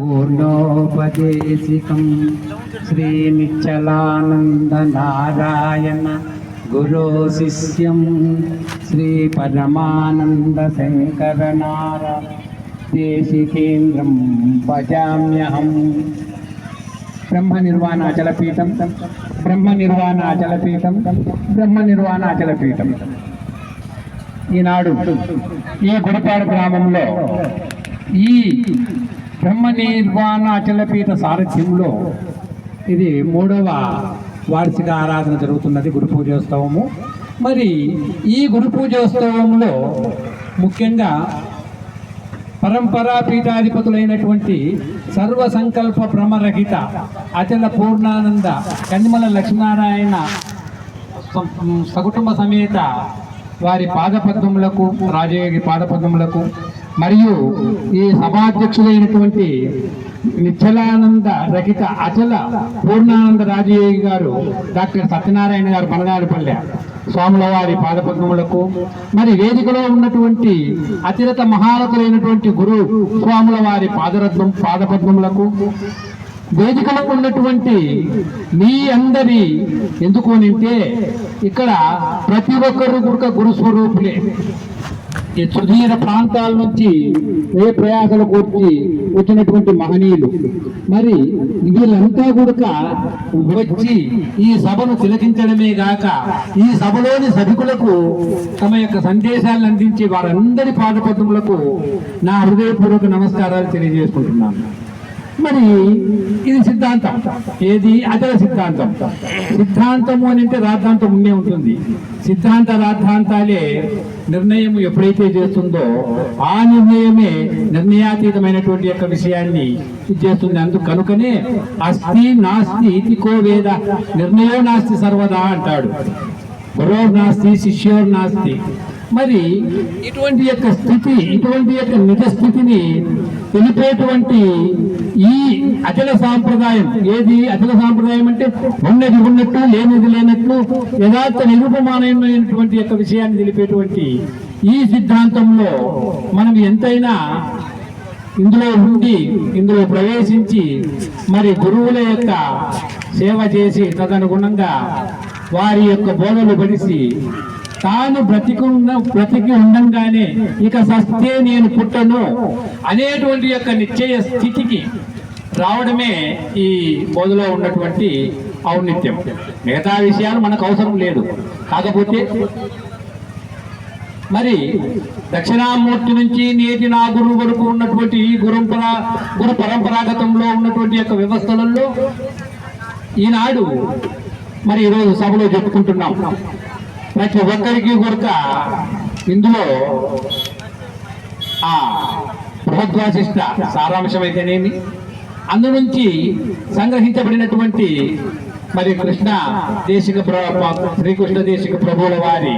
పూర్ణోపదేశికం శ్రీనిచ్చలానందనారాయణ గురో శిష్యం శ్రీ పరమానంద శంకరనార దేశికేంద్రం భజామ్యహం. బ్రహ్మ నిర్వాణాచలపీఠం బ్రహ్మ నిర్వాణాచలపీఠం బ్రహ్మ నిర్వాణాచలపీఠం ఈనాడు ఈ గుడిపాడు గ్రామంలో ఈ బ్రహ్మ నిర్వాణ అచలపీఠ సారథ్యంలో ఇది మూడవ వార్షిక ఆరాధన జరుగుతున్నది గురు పూజోత్సవము. మరి ఈ గురు పూజోత్సవంలో ముఖ్యంగా పరంపరా పీఠాధిపతులైనటువంటి సర్వ సంకల్ప భ్రమరహిత అచల పూర్ణానంద కన్నిమల లక్ష్మీనారాయణ సకుటుంబ సమేత వారి పాదపద్మములకు రాజయోగి పాదపద్మములకు మరియు ఈ సభాధ్యక్షులైనటువంటి నిచ్చలానంద రహిత అచల పూర్ణానంద రాజయోగి గారు డాక్టర్ సత్యనారాయణ గారు బనగారిపల్లె స్వాముల వారి పాదపద్మములకు మరి వేదికలో ఉన్నటువంటి అతిరత మహారతులైనటువంటి గురు స్వాముల వారి పాదరత్నం పాదపద్మములకు వేదికలో ఉన్నటువంటి మీ అందరి ఎందుకు అంటే ఇక్కడ ప్రతి ఒక్కరు కూడా గురు స్వరూపులే. ఈ సుదీర ప్రాంతాల నుంచి ఏ ప్రయాసలు కూర్చి వచ్చినటువంటి మహనీయులు. మరి వీళ్ళంతా కూడా వచ్చి ఈ సభను తిలకించడమే గాక ఈ సభలోని సభికులకు తమ యొక్క సందేశాలను అందించి వారందరి పాదపద్మములకు నా హృదయపూర్వక నమస్కారాలు తెలియజేసుకుంటున్నాను. మరి ఇది సిద్ధాంతం. ఏది? అచల సిద్ధాంతం. సిద్ధాంతము అని అంటే రాద్ధాంతం ఉండే ఉంటుంది. సిద్ధాంత రాద్ధాంతాలే నిర్ణయం ఎప్పుడైతే చేస్తుందో ఆ నిర్ణయమే నిర్ణయాతీతమైనటువంటి యొక్క విషయాన్ని ఇది చేస్తుంది. అందుకు కనుకనే అస్థి నాస్తి ఇది కో వేద. నిర్ణయో నాస్తి సర్వదా అంటాడు. గురోర్ నాస్తి శిష్యోర్ నాస్తి. మరి ఇటువంటి యొక్క స్థితి ఇటువంటి యొక్క నిజ స్థితిని తెలిపేటువంటి ఈ అచల సాంప్రదాయం ఏది అచల సాంప్రదాయం అంటే ఉన్నది ఉన్నట్టు లేనిది లేనట్లు యథార్థ నిరూపమానమైనటువంటి యొక్క విషయాన్ని తెలిపేటువంటి ఈ సిద్ధాంతంలో మనం ఎంతైనా ఇందులో ఉండి ఇందులో ప్రవేశించి మరి గురువుల యొక్క సేవ చేసి తదనుగుణంగా వారి యొక్క బోధలు పడిసి తాను బ్రతికి ఉన్న బ్రతికి ఉండంగానే ఇక సస్తే నేను పుట్టను అనేటువంటి యొక్క నిశ్చయ స్థితికి రావడమే ఈ బోధలో ఉన్నటువంటి ఔన్నిత్యం. మిగతా విషయాలు మనకు అవసరం లేదు. కాకపోతే మరి దక్షిణామూర్తి నుంచి నేటి నా గురువు వరకు ఉన్నటువంటి ఈ గురుపరా గురు పరంపరాగతంలో ఉన్నటువంటి యొక్క వ్యవస్థలలో ఈనాడు మరి ఈరోజు సభలో చెప్పుకుంటున్నాం. ప్రతి ఒక్కరికి కొరక ఇందులో ఆ బృహద్వాసిష్ట సారాంశం అయితేనేమి అందు నుంచి సంగ్రహించబడినటువంటి మరి కృష్ణ దేశిక ప్ర- శ్రీకృష్ణ దేశిక ప్రభువుల వారి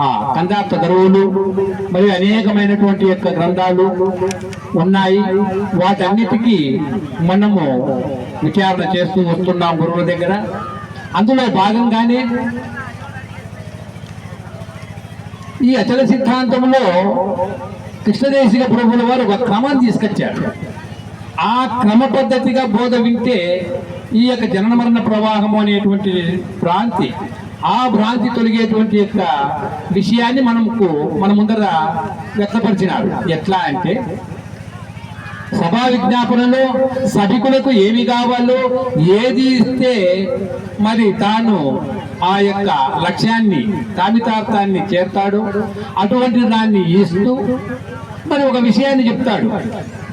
ఆ కందార్థ గరువులు మరియు అనేకమైనటువంటి యొక్క గ్రంథాలు ఉన్నాయి. వాటన్నిటికీ మనము విచారణ చేస్తూ వస్తున్నాం గురువుల దగ్గర. అందులో భాగంగానే ఈ అచల సిద్ధాంతంలో కృష్ణదేశిక ప్రభుల వారు ఒక క్రమాన్ని తీసుకొచ్చారు. ఆ క్రమ పద్ధతిగా బోధ వింటే ఈ యొక్క జనన మరణ ప్రవాహము అనేటువంటి భ్రాంతి ఆ భ్రాంతి తొలగేటువంటి యొక్క విషయాన్ని మనకు మన ముందర వ్యక్తపరిచినారు. ఎట్లా అంటే సభా విజ్ఞాపనలో సభికులకు ఏమి కావాలో ఏది ఇస్తే మరి తాను ఆ యొక్క లక్ష్యాన్ని కామితార్థాన్ని చేస్తాడు అటువంటి దాన్ని ఇస్తూ మరి ఒక విషయాన్ని చెప్తాడు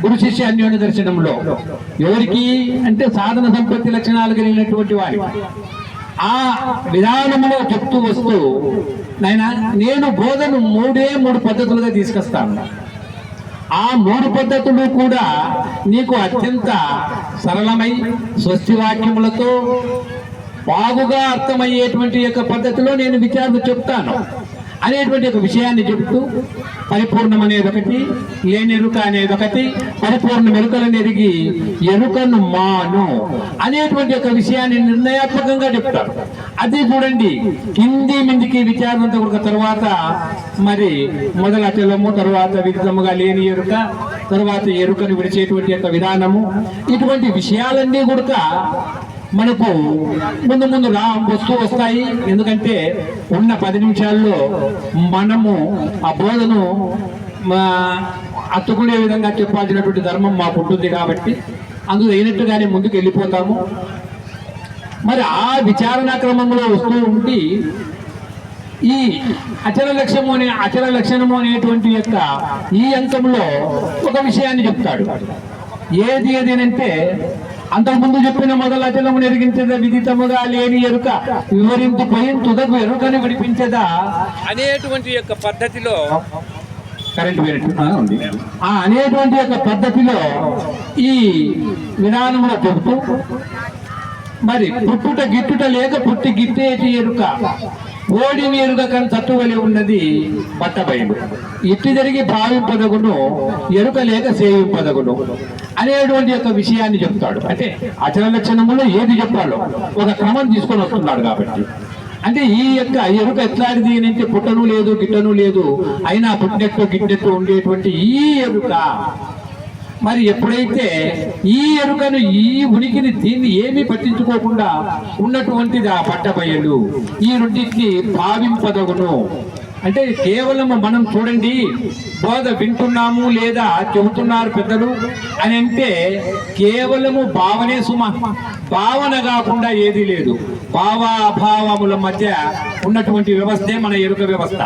గురు శిష్య అన్యోన్య దర్శనంలో. ఎవరికి అంటే సాధన సంపత్తి లక్షణాలు కలిగినటువంటి వారి. ఆ విధానంలో చెప్తూ వస్తూ నాయన నేను బోధను మూడే మూడు పద్ధతులుగా తీసుకొస్తాను. ఆ మూడు పద్ధతులు కూడా నీకు అత్యంత సరళమై స్వస్తి వాక్యములతో బాగుగా అర్థమయ్యేటువంటి యొక్క పద్ధతిలో నేను విచారణ చెప్తాను. అనేటువంటి ఒక విషయాన్ని చెబుతూ పరిపూర్ణం అనేది ఒకటి లేని ఎరుక అనేది ఒకటి పరిపూర్ణ ఎరుకలను ఎరిగి ఎరుకను మాను అనేటువంటి ఒక విషయాన్ని నిర్ణయాత్మకంగా చెప్తారు. అది చూడండి కింది మిందికి విచారణతో ఒక తర్వాత మరి మొదల అచలము తర్వాత విదితముగా లేని ఎరుక తర్వాత ఎరుకను విడిచేటువంటి యొక్క విధానము ఇటువంటి విషయాలన్నీ కూడా మనకు ముందు ముందు రా వస్తూ వస్తాయి. ఎందుకంటే ఉన్న పది నిమిషాల్లో మనము ఆ బోధను మా అత్తుకునే విధంగా చెప్పాల్సినటువంటి ధర్మం మాకు ఉంటుంది కాబట్టి అందులో అయినట్టుగానే ముందుకు వెళ్ళిపోతాము. మరి ఆ విచారణ క్రమంలో వస్తూ ఉండి ఈ అచల లక్ష్యము అనే అచల లక్షణము అనేటువంటి యొక్క ఈ అంశంలో ఒక విషయాన్ని చెప్తాడు. ఏది ఏది అంతకుముందు చెప్పిన మొదలు అచలము నెరిగించదా విదితముగా లేని ఎరుక వివరించు పోయిన తుదకు ఎరుకని విడిపించదా? అనేటువంటి యొక్క పద్ధతిలో కరెంట్ ఉంది. ఆ అనేటువంటి యొక్క పద్ధతిలో ఈ విధానంలో చెబుతూ మరి పుట్టుట గిట్టుట లేక పుట్టి గిట్టేటి ఎరుక ఓడిని ఎరుక కానీ తట్టువలి ఉన్నది పట్టబయలు. ఇట్టి జరిగి భావింపదగును ఎరుక లేక సేవింపదగును అనేటువంటి యొక్క విషయాన్ని చెప్తాడు. అంటే అచల లక్షణములో ఏది చెప్పాలో ఒక క్రమం తీసుకొని వస్తున్నాడు కాబట్టి. అంటే ఈ యొక్క ఎరుక ఎట్లాంటిది అంటే పుట్టను లేదు గిట్టను లేదు అయినా పుట్టినట్టు గిట్టినట్టు ఉండేటువంటి ఈ ఎరుక మరి ఎప్పుడైతే ఈ ఎరుకను ఈ ఉనికిని దీన్ని ఏమీ పట్టించుకోకుండా ఉన్నటువంటిది ఆ పట్టబయలు ఈ రెండింటిని భావింపదగును. అంటే కేవలం మనం చూడండి బోధ వింటున్నాము లేదా చెబుతున్నారు పెద్దలు అని అంటే కేవలము భావనే సుమ భావన కాకుండా ఏదీ లేదు. భావ అభావముల మధ్య ఉన్నటువంటి వ్యవస్థే మన ఎరుక వ్యవస్థ.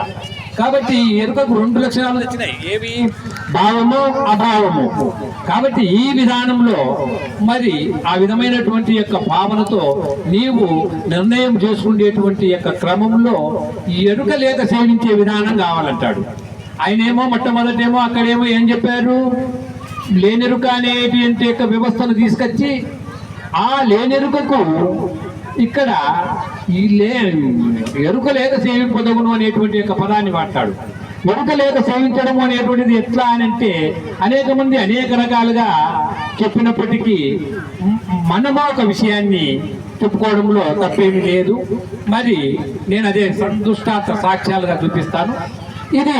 కాబట్టి ఈ ఎరుకకు రెండు లక్షణాలు వచ్చినాయి. ఏవి? భావము అభావము. కాబట్టి ఈ విధానంలో మరి ఆ విధమైనటువంటి యొక్క భావనతో నీవు నిర్ణయం చేసుకునేటువంటి యొక్క క్రమంలో ఈ ఎరుక లేక సేవించే విధానం కావాలంటాడు. ఆయనేమో మొట్టమొదటేమో అక్కడేమో ఏం చెప్పారు? లేనెరుక అనేటువంటి యొక్క వ్యవస్థను తీసుకొచ్చి ఆ లేనెరుకకు ఇక్కడ ఈ లే ఎరుక లేక సేవింపదగును అనేటువంటి యొక్క పదాన్ని వాడతాడు. ఎరుక లేక సేవించడం అనేటువంటిది ఎట్లా అని అంటే అనేక మంది అనేక రకాలుగా చెప్పినప్పటికీ మనము ఒక విషయాన్ని చెప్పుకోవడంలో తప్పేమీ లేదు. మరి నేను అదే సంతుష్టాంత సాక్ష్యాలుగా చూపిస్తాను. ఇది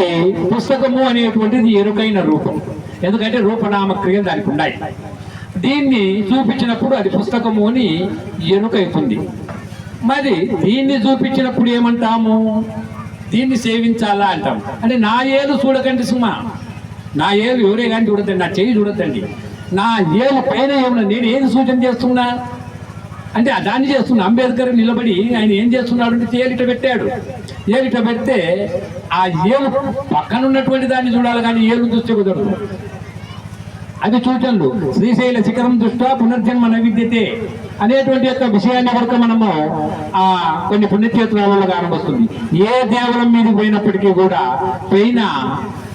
పుస్తకము అనేటువంటిది ఎరుకైన రూపం. ఎందుకంటే రూపనామ క్రియలు దానికి ఉన్నాయి. దీన్ని చూపించినప్పుడు అది పుస్తకము అని ఎరుకైతుంది. మరి దీన్ని చూపించినప్పుడు ఏమంటాము? దీన్ని సేవించాలా అంటాం. అంటే నా ఏలు చూడకండి సుమా. నా ఏలు ఎవరే కానీ చూడద్దండి నా చెయ్యి చూడద్దండి. నా ఏలు పైన ఏమన్నా నేను ఏది సూచన చేస్తున్నా? అంటే దాన్ని చేస్తున్నా. అంబేద్కర్ నిలబడి ఆయన ఏం చేస్తున్నాడు అంటే తేలిట పెట్టాడు. ఏలిట పెడితే ఆ ఏలు పక్కన ఉన్నటువంటి దాన్ని చూడాలి కానీ ఏలు చూస్తే కుదరదు. అది సూచనలు శ్రీశైల శిఖరం దృష్ట్యా పునర్జన్మ నైవిద్యతే అనేటువంటి యొక్క విషయాన్ని కనుక మనము ఆ కొన్ని పుణ్యక్షేత్రాలలో కానవస్తుంది ఏ దేవరం మీద పోయినప్పటికీ కూడా పైన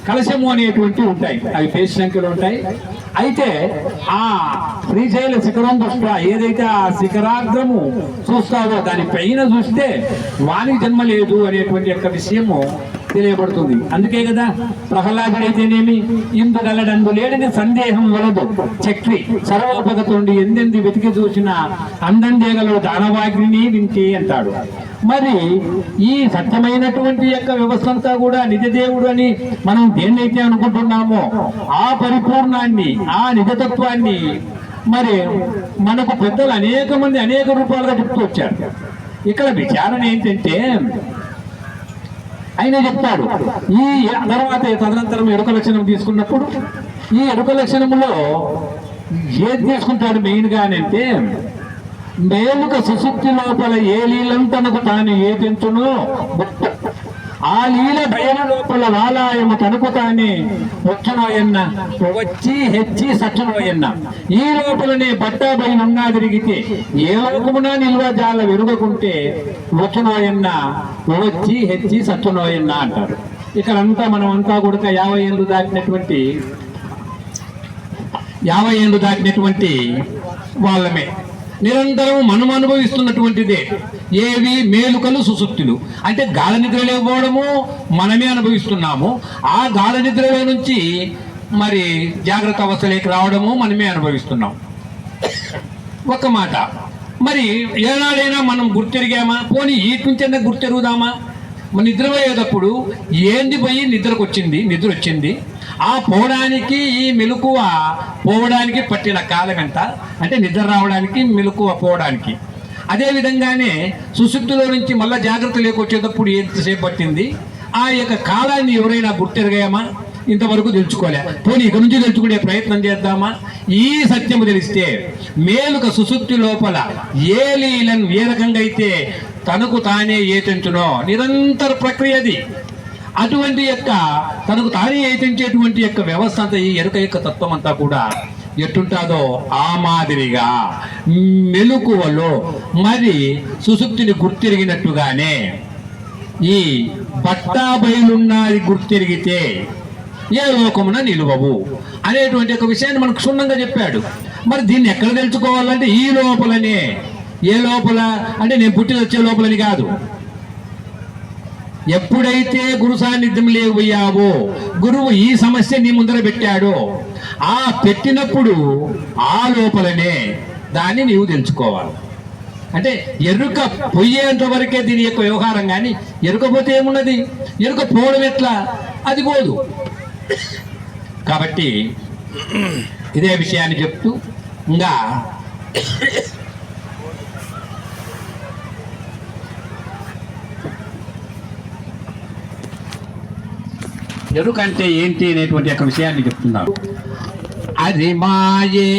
కలశము అనేటువంటి ఉంటాయి. అవి పేరు సంఖ్యలో ఉంటాయి. అయితే ఆ శ్రీశైల శిఖరం దృష్ట్యా ఏదైతే ఆ శిఖరాగ్రము చూస్తావో దాని పైన చూస్తే వానికి జన్మ లేదు అనేటువంటి యొక్క విషయము తెలియబడుతుంది అందుకే కదా ప్రహ్లాదుడైతేనేమి ఇందు గలడందు లేడని సందేహం వలదు. చక్రి సర్వోపగతుండి ఎందెంది వెతికి చూసిన అందందేగలు దానవాగ్ని వింటే అంటాడు. మరి ఈ సత్యమైనటువంటి యొక్క వ్యవస్థ అంతా కూడా నిజదేవుడు అని మనం దేన్నైతే అనుకుంటున్నామో ఆ పరిపూర్ణాన్ని ఆ నిజతత్వాన్ని మరి మనకు పెద్దలు అనేక మంది అనేక రూపాలుగా చెప్తూ వచ్చారు. ఇక్కడ విచారణ ఏంటంటే ఆయన చెప్తాడు. ఈ తర్వాత తదనంతరం ఎరుక లక్షణం తీసుకున్నప్పుడు ఈ ఎరుక లక్షణములో ఏది తీసుకుంటాడు మెయిన్గా అని అంటే మేలుక సుశుక్తి లోపల ఏ లీలం తాను ఏ ఏదించునో ఆ లీల బయలు లోపల వాలాయము తనకు తానే వచ్చునోయన్న వచ్చి హెచ్చి సచ్చునోయన్న ఈ లోపలనే బట్టా బయలున్నా తిరిగితే ఏ లోకమునా నిల్వ జాల విరుగకుంటే వచ్చునోయన్న వచ్చి హెచ్చి సచ్చునోయన్న అంటారు. ఇక్కడంతా మనం అంతా కూడా యాభై ఏళ్ళు దాటినటువంటి యాభై ఏళ్ళు దాటినటువంటి వాళ్ళమే. నిరంతరం మనం అనుభవిస్తున్నటువంటిదే. ఏవి? మేలుకలు సుసుప్తులు. అంటే గాఢ నిద్ర లేకపోవడము మనమే అనుభవిస్తున్నాము. ఆ గాఢ నిద్రలో నుంచి మరి జాగ్రత్త అవస్థలోకి రావడము మనమే అనుభవిస్తున్నాం. ఒక మాట. మరి ఏనాడైనా మనం గుర్తిరిగామా? పోనీ ఈ నుంచైనా గుర్తిరుగుదామా? మన నిద్రపోయేటప్పుడు ఏంది పోయి నిద్రకు వచ్చింది నిద్ర వచ్చింది ఆ పోవడానికి ఈ మెలకువ పోవడానికి పట్టిన కాలం ఎంత అంటే నిద్ర రావడానికి మెలకువ పోవడానికి. అదేవిధంగానే సుశుద్ధిలో నుంచి మళ్ళీ జాగ్రత్త లేకొచ్చేటప్పుడు ఎంతసేపు పట్టింది? ఆ యొక్క కాలాన్ని ఎవరైనా గుర్తెరగామా ఇంతవరకు తెలుసుకోలే. పోనీ ఇక నుంచి తెలుసుకునే ప్రయత్నం చేద్దామా? ఈ సత్యము తెలిస్తే మేలుక సుశుద్ధి లోపల ఏ లీలను ఏ రకంగా అయితే తనకు తానే ఏతించునో నిరంతర ప్రక్రియ అది. అటువంటి యొక్క తనకు తానే ఏతించేటువంటి యొక్క వ్యవస్థ అంతా ఈ ఎరుక యొక్క తత్వం అంతా కూడా ఎట్టుంటాదో ఆ మాదిరిగా మెలుకువలో మరి సుశుక్తిని గుర్తిరిగినట్టుగానే ఈ బట్టాబయలున్నది గుర్తిరిగితే ఏ లోకమున నిలువవు అనేటువంటి ఒక విషయాన్ని మనకు క్షుణ్ణంగా చెప్పాడు. మరి దీన్ని ఎక్కడ తెలుసుకోవాలంటే ఈ లోపలనే. ఏ లోపల? అంటే నేను పుట్టి వచ్చే లోపలని కాదు. ఎప్పుడైతే గురు సాన్నిధ్యం లేకపోయావో గురువు ఈ సమస్య నీ ముందర పెట్టాడో ఆ పెట్టినప్పుడు ఆ లోపలనే దాన్ని నీవు తెలుసుకోవాలి. అంటే ఎరుక పొయ్యేంత వరకే దీని యొక్క వ్యవహారం కానీ ఎరుకపోతే ఏమున్నది? ఎరుక పోవడం ఎట్లా? అది పోదు. కాబట్టి ఇదే విషయాన్ని చెప్తూ ఇంకా ఎరుకంటే ఏంటి అనేటువంటి యొక్క విషయాన్ని చెప్తున్నారు అది మాయే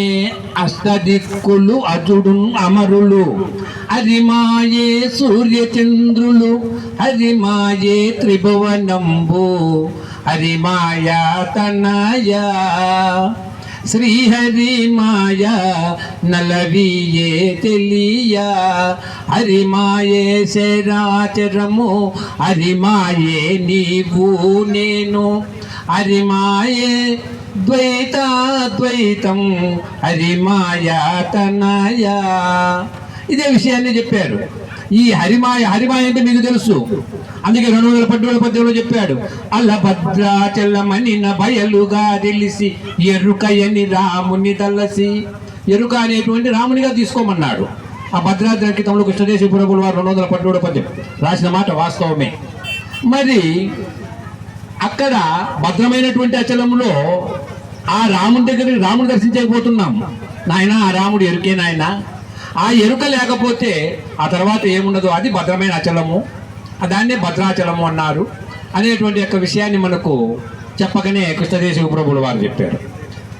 అష్టదిక్కులు అజుడు అమరులు. అది మాయే సూర్యచంద్రులు అది మాయే త్రిభువనంబు అది మాయా తనయ. శ్రీహరి మాయా నలవియే తెలియా. హరి మాయే శరాచరము హరి మాయే నీవు నేను. హరి మాయే ద్వైతాద్వైతం హరి మాయా ఇదే విషయాన్ని చెప్పారు. ఈ హరిమాయ హరిమాయ అంటే మీకు తెలుసు. అందుకే రెండు వందల పద్దెనిమిది పద్దెనిమిదిలో చెప్పాడు. అల్ల భద్రాచలమని భయలుగా బయలుగా తెలిసి ఎరుకయని రాముని తలసి. ఎరుక అనేటువంటి రామునిగా తీసుకోమన్నాడు. ఆ భద్రాద్రి అంకితంలో కృష్ణదేశి పురపుల వారు రెండు వందల పద్దెనిమిది పద్యం రాసిన మాట వాస్తవమే. మరి అక్కడ భద్రమైనటువంటి అచలంలో ఆ రాముడి దగ్గర రాముడు దర్శించకపోతున్నాం. నాయన ఆ రాముడు ఎరుకే నాయన. ఆ ఎరుక లేకపోతే ఆ తర్వాత ఏముండదు? అది భద్రమైన అచలము దాన్నే భద్రాచలము అన్నారు. అనేటువంటి యొక్క విషయాన్ని మనకు చెప్పకనే కృష్ణదేశ ప్రభులు వారు చెప్పారు.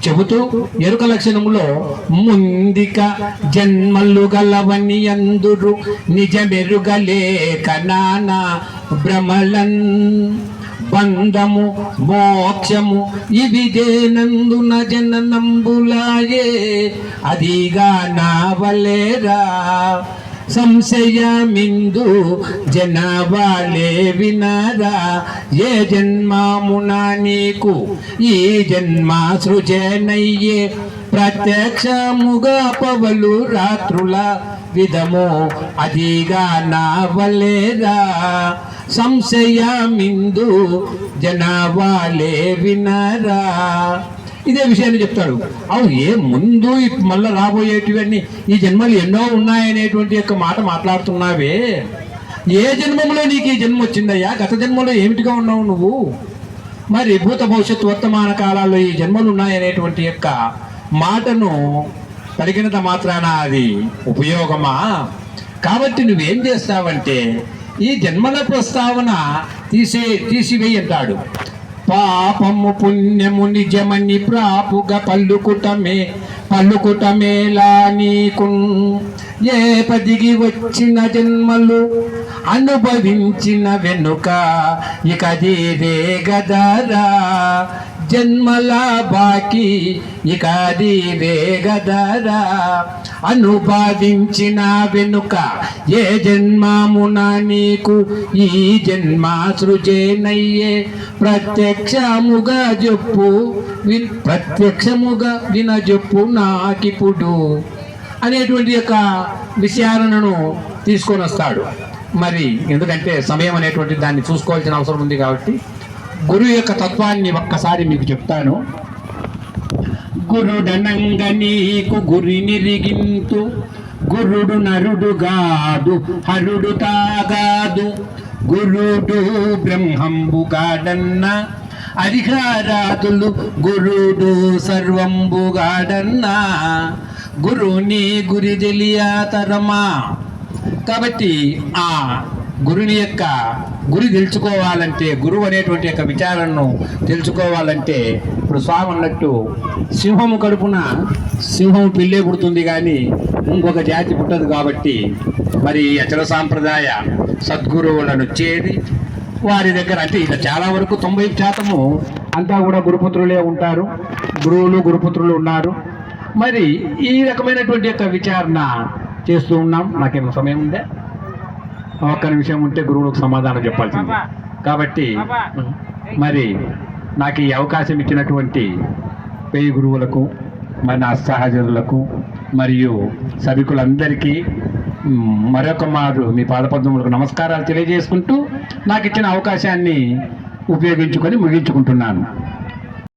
చెబుతూ ఎరుక లక్షణములో ముందిక జన్మలు గలవని అందురు నిజమెరుగలేక నానా భ్రమలన్ బంధము మోక్షము ఇవిదేనందున జననంబులాయే. అదిగా నా వలేరా సంశయమిందు జనవాలే వినరా? ఏ జన్మామున నీకు? ఈ జన్మ సృజనయ్యే ప్రత్యక్షముగా పవలు రాత్రుల విధము. అదిగా నా నావలేరా సంశయమిందు జనావాలే వినరా. ఇదే విషయాన్ని చెప్తాడు. అవును ఏ ముందు మళ్ళీ రాబోయేటివన్నీ ఈ జన్మలు ఎన్నో ఉన్నాయనేటువంటి యొక్క మాట మాట్లాడుతున్నావే. ఏ జన్మంలో నీకు ఈ జన్మ వచ్చిందయ్యా? గత జన్మలో ఏమిటిగా ఉన్నావు నువ్వు? మరి భూత భవిష్యత్తు వర్తమాన కాలాల్లో ఈ జన్మలు ఉన్నాయనేటువంటి యొక్క మాటను పరిగణత మాత్రాన అది ఉపయోగమా? కాబట్టి నువ్వేం చేస్తావంటే ఈ జన్మల ప్రస్తావన తీసే తీసివేయంటాడు పాపము పుణ్యము నిజమని ప్రాపుగా పల్లుకుటమే పల్లుకుటమేలా నీకు. ఏ పదిగి వచ్చిన జన్మలు అనుభవించిన వెనుక ఇక దీదే గదరా. జన్మల బాకీ ఇక దీదే గదరా అనుపాదించిన వెనుక ఏ జన్మమున నీకు ఈ జన్మ సృజేనయ్యే ప్రత్యక్షముగా చెప్పు విన్ ప్రత్యక్షముగా విన చెప్పు నాకిప్పుడు అనేటువంటి యొక్క విషయాలను తీసుకొని వస్తాడు మరి ఎందుకంటే సమయం అనేటువంటి దాన్ని చూసుకోవాల్సిన అవసరం ఉంది కాబట్టి గురువు యొక్క తత్వాన్ని ఒక్కసారి మీకు చెప్తాను. గురుడనంగ నీకు గురి నిరిగింతు గురుడు నరుడుగాదు హరుడు తాగాదు. గురుడు బ్రహ్మంబు గాడన్న అధికారాదులు గురుడు సర్వంబు గాడన్న. గురుని గురి తెలియతరమా కాబట్టి ఆ గురుని యొక్క గురి తెలుసుకోవాలంటే గురువు అనేటువంటి యొక్క విచారణను తెలుసుకోవాలంటే ఇప్పుడు స్వామి అన్నట్టు సింహము కడుపున సింహం పిల్లే పుడుతుంది కానీ ఇంకొక జాతి పుట్టదు కాబట్టి మరి అచల సాంప్రదాయ సద్గురువులను చేరి వారి దగ్గర అంటే ఇలా చాలా వరకు తొంభై శాతము అంతా కూడా గురుపుత్రులే ఉంటారు. గురువులు గురుపుత్రులు ఉన్నారు. మరి ఈ రకమైనటువంటి యొక్క విచారణ చేస్తూ ఉన్నాం. నాకేమో సమయం ఉందే? ఒక్క నిమిషం ఉంటే గురువులకు సమాధానం చెప్పాల్సింది. కాబట్టి మరి నాకు ఈ అవకాశం ఇచ్చినటువంటి పేయి గురువులకు మరి నా సహచరులకు మరియు సభికులందరికీ మరొక మారు మీ పాదపద్మములకు నమస్కారాలు తెలియజేసుకుంటూ నాకు ఇచ్చిన అవకాశాన్ని ఉపయోగించుకొని ముగించుకుంటున్నాను.